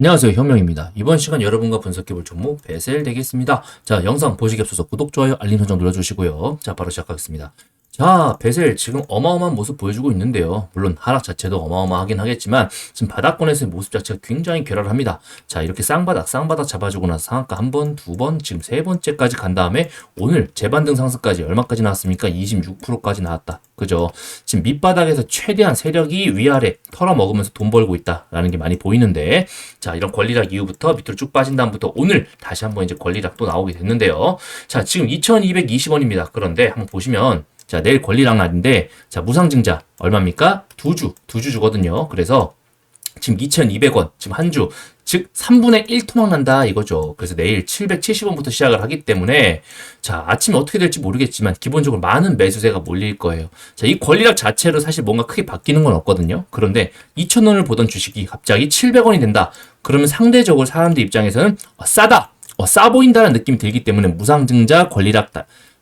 안녕하세요 현명입니다. 이번 시간 여러분과 분석해볼 종목 베셀 되겠습니다. 자 영상 보시기 앞서서 구독, 좋아요, 알림 설정 눌러주시고요. 자 바로 시작하겠습니다. 자 베셀 지금 어마어마한 모습 보여주고 있는데요. 물론 하락 자체도 어마어마하긴 하겠지만 지금 바닥권에서의 모습 자체가 굉장히 괴랄합니다. 자 이렇게 쌍바닥 쌍바닥 잡아주고 나서 상한가 한 번, 두 번, 지금 세 번째까지 간 다음에 오늘 재반등 상승까지 얼마까지 나왔습니까? 26%까지 나왔다. 그죠? 지금 밑바닥에서 최대한 세력이 위아래 털어먹으면서 돈 벌고 있다라는 게 많이 보이는데 자 이런 권리락 이후부터 밑으로 쭉 빠진 다음부터 오늘 다시 한번 이제 권리락 또 나오게 됐는데요. 자 지금 2220원입니다. 그런데 한번 보시면 자 내일 권리락 날인데 자 무상증자 얼마입니까? 두 주, 두 주 주거든요. 그래서 지금 2,200원, 지금 한 주, 즉 3분의 1 토막 난다 이거죠. 그래서 내일 770원부터 시작을 하기 때문에 자 아침에 어떻게 될지 모르겠지만 기본적으로 많은 매수세가 몰릴 거예요. 자이 권리락 자체로 사실 뭔가 크게 바뀌는 건 없거든요. 그런데 2,000원을 보던 주식이 갑자기 700원이 된다. 그러면 상대적으로 사람들 입장에서는 어, 싸다, 어, 싸 보인다는 느낌이 들기 때문에 무상증자 권리락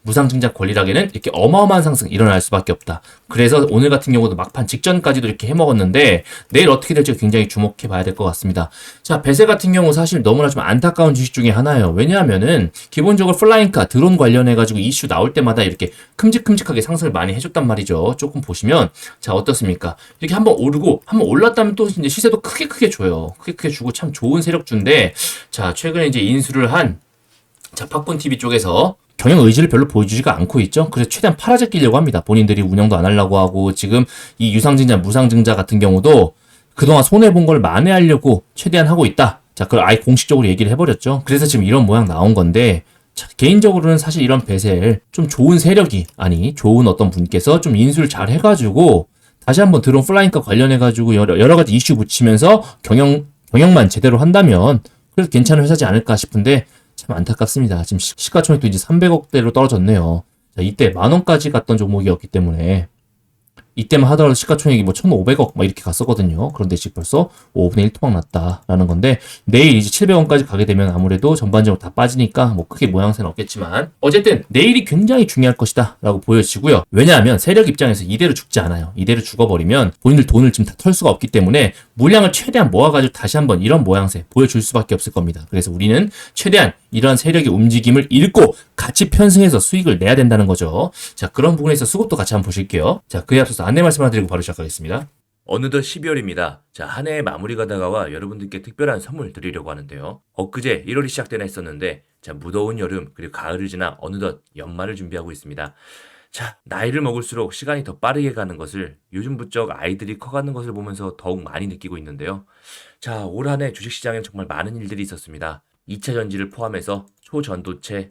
무상증자 권리락에는 이렇게 어마어마한 상승 일어날 수밖에 없다. 그래서 오늘 같은 경우도 막판 직전까지도 이렇게 해먹었는데 내일 어떻게 될지 굉장히 주목해 봐야 될 것 같습니다. 자, 배세 같은 경우 사실 너무나 좀 안타까운 주식 중에 하나예요. 왜냐하면은 기본적으로 플라잉카 드론 관련해가지고 이슈 나올 때마다 이렇게 큼직큼직하게 상승을 많이 해줬단 말이죠. 조금 보시면 자 어떻습니까? 이렇게 한번 오르고 한번 올랐다면 또 이제 시세도 크게 크게 줘요. 크게 크게 주고 참 좋은 세력주인데 자 최근에 이제 인수를 한 자, 팝콘 TV 쪽에서 경영 의지를 별로 보여주지가 않고 있죠. 그래서 최대한 팔아제끼려고 합니다. 본인들이 운영도 안 하려고 하고 지금 이 유상증자, 무상증자 같은 경우도 그동안 손해본 걸 만회하려고 최대한 하고 있다. 자, 그걸 아예 공식적으로 얘기를 해버렸죠. 그래서 지금 이런 모양 나온 건데 자, 개인적으로는 사실 이런 배셀 좀 좋은 세력이 아니 좋은 어떤 분께서 좀 인수를 잘 해가지고 다시 한번 드론 플라잉과 관련해가지고 여러, 여러 가지 이슈 붙이면서 경영 경영만 제대로 한다면 그래도 괜찮은 회사지 않을까 싶은데 참 안타깝습니다. 지금 시- 시가총액도 이제 300억대로 떨어졌네요. 자, 이때 만 원까지 갔던 종목이었기 때문에 이때만 하더라도 시가총액이 뭐 1,500억 막 이렇게 갔었거든요. 그런데 지금 벌써 5분의 1 토막 났다라는 건데 내일 이제 700원까지 가게 되면 아무래도 전반적으로 다 빠지니까 뭐 크게 모양새는 없겠지만 어쨌든 내일이 굉장히 중요할 것이다라고 보여지고요. 왜냐하면 세력 입장에서 이대로 죽지 않아요. 이대로 죽어버리면 본인들 돈을 지금 다 털 수가 없기 때문에 물량을 최대한 모아가지고 다시 한번 이런 모양새 보여줄 수밖에 없을 겁니다. 그래서 우리는 최대한 이러한 세력의 움직임을 읽고 같이 편승해서 수익을 내야 된다는 거죠. 자, 그런 부분에서 수급도 같이 한번 보실게요. 자, 그에 앞서서 안내 말씀 하나 드리고 바로 시작하겠습니다. 어느덧 12월입니다. 자, 한 해의 마무리가 다가와 여러분들께 특별한 선물 드리려고 하는데요. 엊그제 1월이 시작되나 했었는데, 자, 무더운 여름, 그리고 가을을 지나 어느덧 연말을 준비하고 있습니다. 자, 나이를 먹을수록 시간이 더 빠르게 가는 것을 요즘 부쩍 아이들이 커가는 것을 보면서 더욱 많이 느끼고 있는데요. 자, 올 한 해 주식시장엔 정말 많은 일들이 있었습니다. 2차 전지를 포함해서 초전도체,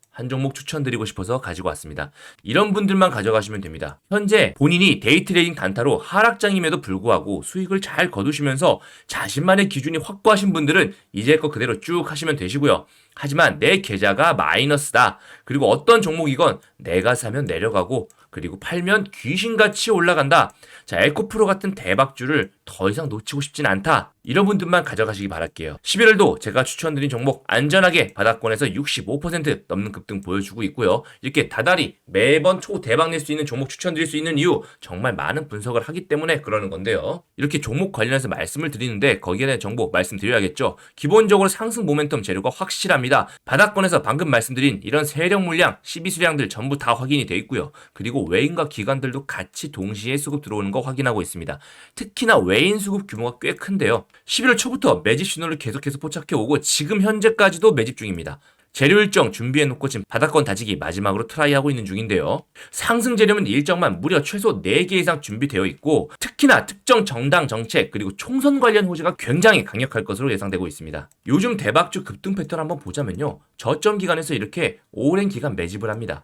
한 종목 추천드리고 싶어서 가지고 왔습니다. 이런 분들만 가져가시면 됩니다. 현재 본인이 데이트레이딩 단타로 하락장임에도 불구하고 수익을 잘 거두시면서 자신만의 기준이 확고하신 분들은 이제 거 그대로 쭉 하시면 되시고요. 하지만 내 계좌가 마이너스다. 그리고 어떤 종목이건 내가 사면 내려가고 그리고 팔면 귀신같이 올라간다. 자, 에코프로 같은 대박주를 더 이상 놓치고 싶진 않다. 이런 분들만 가져가시기 바랄게요. 11월도 제가 추천드린 종목 안전하게 바닥권에서 65% 넘는 급등 보여주고 있고요. 이렇게 다달이 매번 초 대박 낼 수 있는 종목 추천드릴 수 있는 이유 정말 많은 분석을 하기 때문에 그러는 건데요. 이렇게 종목 관련해서 말씀을 드리는데 거기에 대한 정보 말씀드려야겠죠. 기본적으로 상승 모멘텀 재료가 확실합니다. 바닥권에서 방금 말씀드린 이런 세력 물량, 시비수량들 전부 다 확인이 돼 있고요. 그리고 외인과 기관들도 같이 동시에 수급 들어오는 거 확인하고 있습니다. 특히나 외인 수급 규모가 꽤 큰데요. 11월 초부터 매집 신호를 계속해서 포착해 오고 지금 현재까지도 매집 중입니다. 재료 일정 준비해 놓고 지금 바닥권 다지기 마지막으로 트라이하고 있는 중인데요. 상승 재료는 일정만 무려 최소 4개 이상 준비되어 있고 특히나 특정 정당 정책 그리고 총선 관련 호재가 굉장히 강력할 것으로 예상되고 있습니다. 요즘 대박주 급등 패턴 한번 보자면요. 저점 기간에서 이렇게 오랜 기간 매집을 합니다.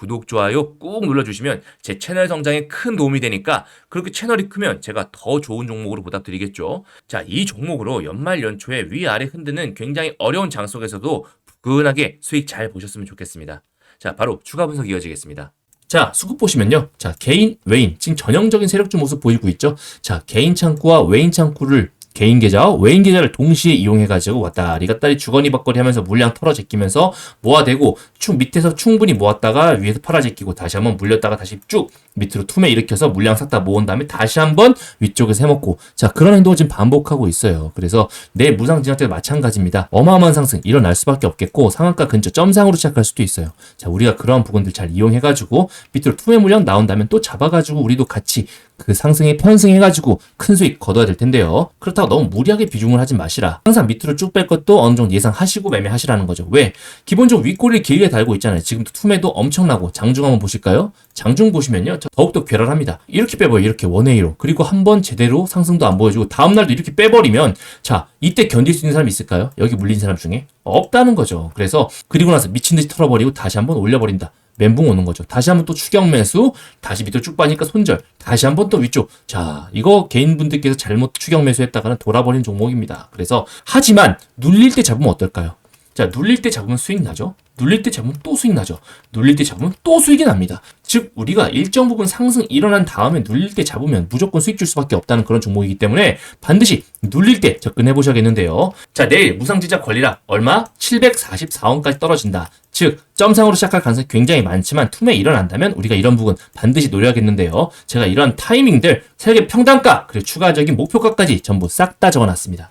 구독, 좋아요 꾹 눌러주시면 제 채널 성장에 큰 도움이 되니까 그렇게 채널이 크면 제가 더 좋은 종목으로 보답드리겠죠. 자, 이 종목으로 연말 연초에 위아래 흔드는 굉장히 어려운 장 속에서도 부근하게 수익 잘 보셨으면 좋겠습니다. 자, 바로 추가 분석 이어지겠습니다. 자, 수급 보시면요. 자, 개인, 외인, 지금 전형적인 세력주 모습 보이고 있죠. 자, 개인 창구와 외인 창구를 개인 계좌와 외인 계좌를 동시에 이용해가지고 왔다리 갔다리 주거니 받거리 하면서 물량 털어 제끼면서 모아대고 충 밑에서 충분히 모았다가 위에서 팔아 제끼고 다시 한번 물렸다가 다시 쭉 밑으로 투매 일으켜서 물량 싹 다 모은 다음에 다시 한번 위쪽에서 해먹고 자 그런 행동을 지금 반복하고 있어요. 그래서 내 무상 진학 때도 마찬가지입니다. 어마어마한 상승 일어날 수밖에 없겠고 상한가 근처 점상으로 시작할 수도 있어요. 자 우리가 그러한 부분들 잘 이용해가지고 밑으로 투매 물량 나온다면 또 잡아가지고 우리도 같이 그 상승에 편승해가지고 큰 수익 거둬야 될 텐데요. 그렇다고 너무 무리하게 비중을 하지 마시라. 항상 밑으로 쭉 뺄 것도 어느 정도 예상하시고 매매하시라는 거죠. 왜? 기본적으로 윗꼬리를 길게 달고 있잖아요. 지금도 투매도 엄청나고 장중 한번 보실까요? 장중 보시면요. 더욱더 괴랄합니다. 이렇게 빼버려 이렇게 원웨이로. 그리고 한 번 제대로 상승도 안 보여주고 다음날도 이렇게 빼버리면 자 이때 견딜 수 있는 사람이 있을까요? 여기 물린 사람 중에? 없다는 거죠. 그래서 그리고 나서 미친 듯이 털어버리고 다시 한번 올려버린다. 멘붕 오는 거죠. 다시 한번 또 추격 매수, 다시 밑으로 쭉 빠니까 손절, 다시 한번 또 위쪽. 자, 이거 개인분들께서 잘못 추격 매수했다가는 돌아버린 종목입니다. 그래서 하지만 눌릴 때 잡으면 어떨까요? 자, 눌릴 때 잡으면 수익 나죠? 눌릴 때 잡으면 또 수익 나죠. 눌릴 때 잡으면 또 수익이 납니다. 즉 우리가 일정 부분 상승 일어난 다음에 눌릴 때 잡으면 무조건 수익 줄 수밖에 없다는 그런 종목이기 때문에 반드시 눌릴 때 접근해 보셔야겠는데요. 자 내일 무상지자 권리라 얼마? 744원까지 떨어진다. 즉 점상으로 시작할 가능성이 굉장히 많지만 투매 일어난다면 우리가 이런 부분 반드시 노려야겠는데요. 제가 이런 타이밍들 세계 평단가 그리고 추가적인 목표가까지 전부 싹 다 적어놨습니다.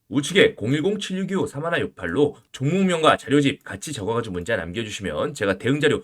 우측에 010-7625-3168로 종목명과 자료집 같이 적어가지고 문자 남겨주시면 제가 대응 자료